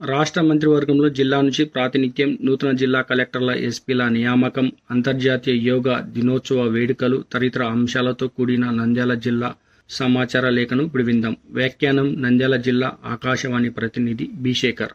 రాష్ట్ర మంత్రివర్గంలో జిల్లా నుంచి ప్రాతినిధ్యం నూతన జిల్లా కలెక్టర్ల ఎస్పీల నియామకం అంతర్జాతీయ యోగా దినోత్సవ వేడుకలు తదితర అంశాలతో కూడిన నంద్యాల జిల్లా సమాచార లేఖను ఇప్పుడు విందాం వ్యాఖ్యానం నంద్యాల జిల్లా ఆకాశవాణి ప్రతినిధి బిశేఖర్.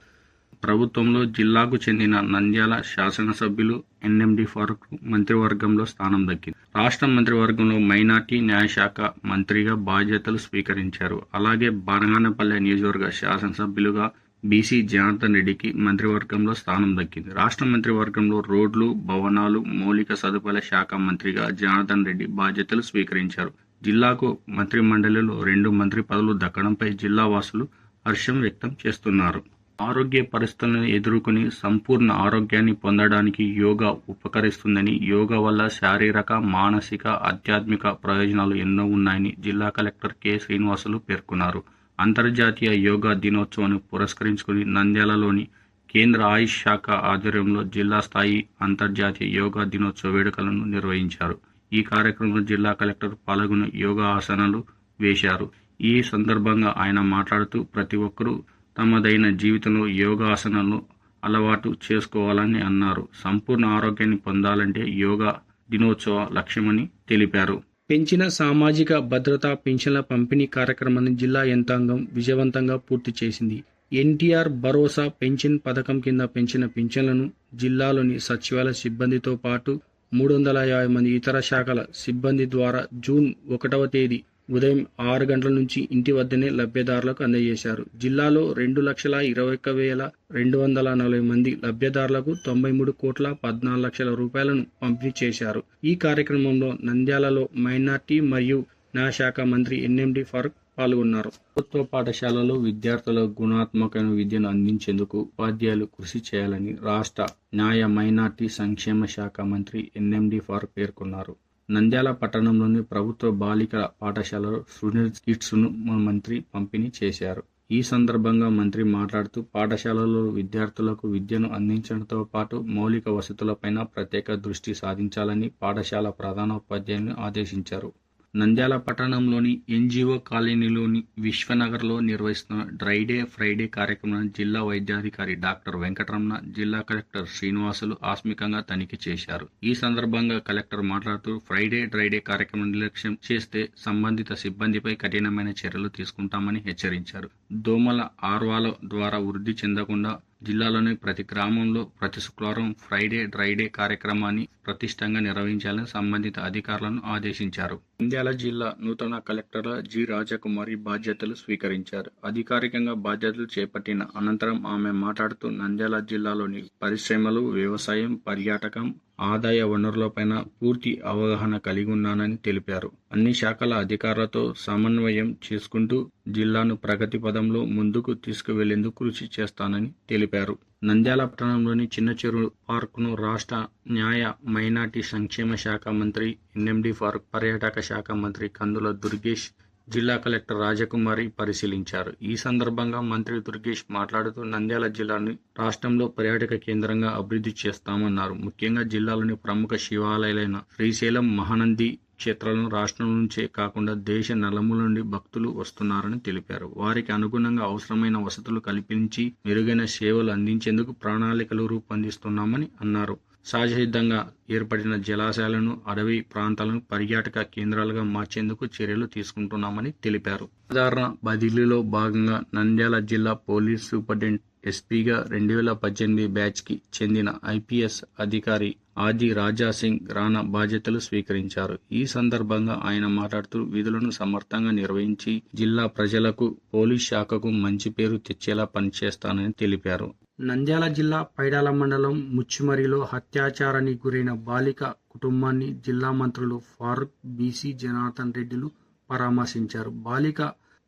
ప్రభుత్వంలో జిల్లాకు చెందిన నంద్యాల శాసనసభ్యులు ఎన్ఎండి ఫారూక్ మంత్రివర్గంలో స్థానం దక్కింది. రాష్ట్ర మంత్రివర్గంలో మైనార్టీ న్యాయశాఖ మంత్రిగా బాధ్యతలు స్వీకరించారు. అలాగే బనగానపల్లె నియోజకవర్గ శాసనసభ్యులుగా బీసీ జనార్దన్ రెడ్డికి మంత్రివర్గంలో స్థానం దక్కింది. రాష్ట్ర మంత్రివర్గంలో రోడ్లు భవనాలు మౌలిక సదుపాయాల శాఖ మంత్రిగా జనార్దన్ రెడ్డి బాధ్యతలు స్వీకరించారు. జిల్లాకు మంత్రి మండలిలో రెండు మంత్రి పదవులు దక్కడంపై జిల్లా వాసులు హర్షం వ్యక్తం చేస్తున్నారు. ఆరోగ్య పరిస్థితులను ఎదుర్కొని సంపూర్ణ ఆరోగ్యాన్ని పొందడానికి యోగా ఉపకరిస్తుందని యోగా వల్ల శారీరక మానసిక ఆధ్యాత్మిక ప్రయోజనాలు ఎన్నో ఉన్నాయని జిల్లా కలెక్టర్ కె. శ్రీనివాసులు పేర్కొన్నారు. అంతర్జాతీయ యోగా దినోత్సవాన్ని పురస్కరించుకుని నంద్యాలలోని కేంద్ర ఆయుష్ శాఖ ఆధ్వర్యంలో జిల్లా స్థాయి అంతర్జాతీయ యోగా దినోత్సవ వేడుకలను నిర్వహించారు. ఈ కార్యక్రమంలో జిల్లా కలెక్టర్ పాల్గొని యోగా ఆసనాలు వేశారు. ఈ సందర్భంగా ఆయన మాట్లాడుతూ ప్రతి ఒక్కరూ తమదైన జీవితంలో యోగా ఆసనాలను అలవాటు చేసుకోవాలని అన్నారు. సంపూర్ణ ఆరోగ్యాన్ని పొందాలంటే యోగా దినోత్సవ లక్ష్యమని తెలిపారు. పెంచిన సామాజిక భద్రత పెన్షన్ల పంపిణీ కార్యక్రమాన్ని జిల్లా యంత్రాంగం విజయవంతంగా పూర్తి చేసింది. ఎన్టీఆర్ భరోసా పెన్షన్ పథకం కింద పెంచిన పింఛన్లను జిల్లాలోని సచివాలయ సిబ్బందితో పాటు మూడు వందల యాభై మంది ఇతర శాఖల సిబ్బంది ద్వారా జూన్ ఒకటవ తేదీ ఉదయం ఆరు గంటల నుంచి ఇంటి వద్దనే లబ్ధిదారులకు అందజేశారు. జిల్లాలో రెండు లక్షల ఇరవై ఒక్క వేల రెండు వందల నలభై మంది లబ్ధిదారులకు తొంభై మూడు కోట్ల పద్నాలుగు లక్షల రూపాయలను పంపిణీ చేశారు. ఈ కార్యక్రమంలో నంద్యాలలో మైనార్టీ మరియు న్యాయశాఖ మంత్రి ఎన్ఎండి ఫరూక్ పాల్గొన్నారు. ప్రభుత్వ పాఠశాలలో విద్యార్థులకు గుణాత్మకమైన విద్యను అందించేందుకు ఉపాధ్యాయులు కృషి చేయాలని రాష్ట్ర న్యాయ మైనార్టీ సంక్షేమ శాఖ మంత్రి ఎన్ఎండి ఫారూక్ పేర్కొన్నారు. నంద్యాల పట్టణంలోని ప్రభుత్వ బాలికల పాఠశాలలో స్టూడెంట్స్ కిట్స్ను మంత్రి పంపిణీ చేశారు. ఈ సందర్భంగా మంత్రి మాట్లాడుతూ పాఠశాలలో విద్యార్థులకు విద్యను అందించడంతో పాటు మౌలిక వసతులపైన ప్రత్యేక దృష్టి సాధించాలని పాఠశాల ప్రధానోపాధ్యాయులను ఆదేశించారు. నంద్యాల పట్టణంలోని ఎన్జిఓ కాలనీలోని విశ్వనగర్లో నిర్వహిస్తున్న డ్రై డే ఫ్రైడే కార్యక్రమాన్ని జిల్లా వైద్యాధికారి డాక్టర్ వెంకటరమణ జిల్లా కలెక్టర్ శ్రీనివాసులు ఆస్మికంగా తనిఖీ చేశారు. ఈ సందర్భంగా కలెక్టర్ మాట్లాడుతూ ఫ్రైడే డ్రై డే కార్యక్రమం నిర్లక్ష్యం చేస్తే సంబంధిత సిబ్బందిపై కఠినమైన చర్యలు తీసుకుంటామని హెచ్చరించారు. దోమల ఆర్వాల ద్వారా వృద్ధి చెందకుండా జిల్లాలోని ప్రతి గ్రామంలో ప్రతి శుక్రవారం ఫ్రైడే డ్రైడే కార్యక్రమాన్ని ప్రతిష్టంగా నిర్వహించాలని సంబంధిత అధికారులను ఆదేశించారు. నంద్యాల జిల్లా నూతన కలెక్టర్ జి. రాజకుమారి బాధ్యతలు స్వీకరించారు. అధికారికంగా బాధ్యతలు చేపట్టిన అనంతరం ఆమె మాట్లాడుతూ నంద్యాల జిల్లాలోని పరిశ్రమలు వ్యవసాయం పర్యాటకం ఆదాయ వనరులపైన పూర్తి అవగాహన కలిగి ఉన్నానని తెలిపారు. అన్ని శాఖల అధికారులతో సమన్వయం చేసుకుంటూ జిల్లాను ప్రగతి పదంలో ముందుకు తీసుకువెళ్ళేందుకు కృషి చేస్తానని తెలిపారు. నంద్యాల పట్టణంలోని చిన్న చెరువు పార్కును రాష్ట్ర న్యాయ మైనార్టీ సంక్షేమ శాఖ మంత్రి ఎన్ఎండి ఫారూక్ పర్యాటక శాఖ మంత్రి కందుల దుర్గేష్ జిల్లా కలెక్టర్ రాజకుమారి పరిశీలించారు. ఈ సందర్భంగా మంత్రి దుర్గేష్ మాట్లాడుతూ నంద్యాల జిల్లాని రాష్ట్రంలో పర్యాటక కేంద్రంగా అభివృద్ధి చేస్తామన్నారు. ముఖ్యంగా జిల్లాలోని ప్రముఖ శివాలయాలైన శ్రీశైలం మహానంది క్షేత్రాలను రాష్ట్రం నుంచే కాకుండా దేశ నలుమూల నుండి భక్తులు వస్తున్నారని తెలిపారు. వారికి అనుగుణంగా అవసరమైన వసతులు కల్పించి మెరుగైన సేవలు అందించేందుకు ప్రణాళికలు రూపొందిస్తున్నామని అన్నారు. సహజసిద్ధంగా ఏర్పడిన జలాశయాలను అడవి ప్రాంతాలను పర్యాటక కేంద్రాలుగా మార్చేందుకు చర్యలు తీసుకుంటున్నామని తెలిపారు. సాధారణ బదిలీలో భాగంగా నంద్యాల జిల్లా పోలీస్ సూపరింటెండెంట్ ఎస్పీగా రెండు వేల పద్దెనిమిది బ్యాచ్కి చెందిన ఐపీఎస్ అధికారి ఆది రాజా సింగ్ రాణా బాధ్యతలు స్వీకరించారు. ఈ సందర్భంగా ఆయన మాట్లాడుతూ విధులను సమర్థంగా నిర్వహించి జిల్లా ప్రజలకు పోలీస్ శాఖకు మంచి పేరు తెచ్చేలా పనిచేస్తానని తెలిపారు. నంద్యాల జిల్లా పైడాల మండలం ముచ్చిమరిలో హత్యాచారానికి గురైన బాలిక కుటుంబాన్ని జిల్లా మంత్రులు ఫారూక్ బీసీ జనార్దన్ రెడ్డిలు పరామర్శించారు. బాలిక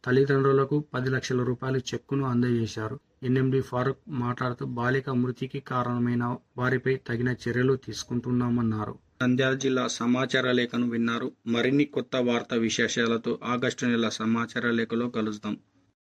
తల్లిదండ్రులకు పది లక్షల రూపాయల చెక్కును అందజేశారు. ఎన్ఎండి ఫారూక్ మాట్లాడుతూ బాలిక మృతికి కారణమైన వారిపై తగిన చర్యలు తీసుకుంటున్నామన్నారు. నంద్యాల జిల్లా సమాచార లేఖను విన్నారు. మరిన్ని కొత్త వార్తా విశేషాలతో ఆగస్టు నెల సమాచార లేఖలో కలుద్దాం.